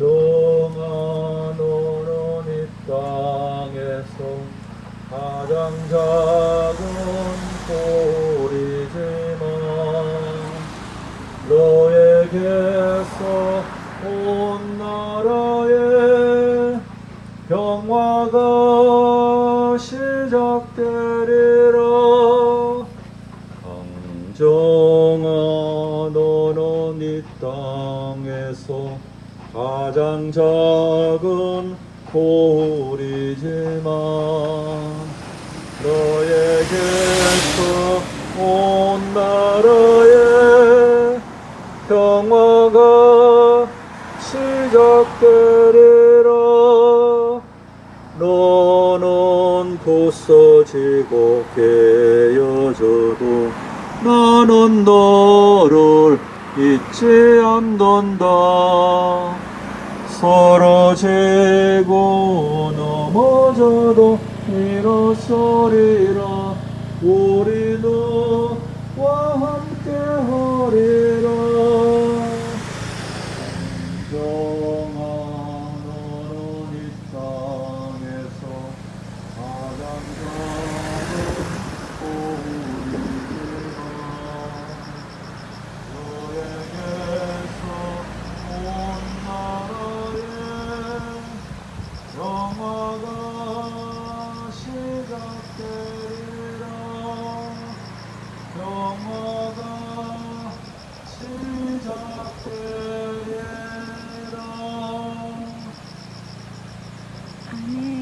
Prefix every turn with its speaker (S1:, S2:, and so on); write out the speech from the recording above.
S1: 너는 이 땅에서 가장 작은 돌이지만 너에게서 온 나라의 평화가 시작되리라. 강정아 너는 이 땅에서 가장 작은 돌이지만 너에게서 온 나라의 평화가 시작되리라. 너는 부서지고 깨어져도 나는 너를 잊지 않던다. 서로 재고 넘어져도 일어서리라. 우리도 와 함께 하리라. 정하는 이 땅에서 가장 Amen.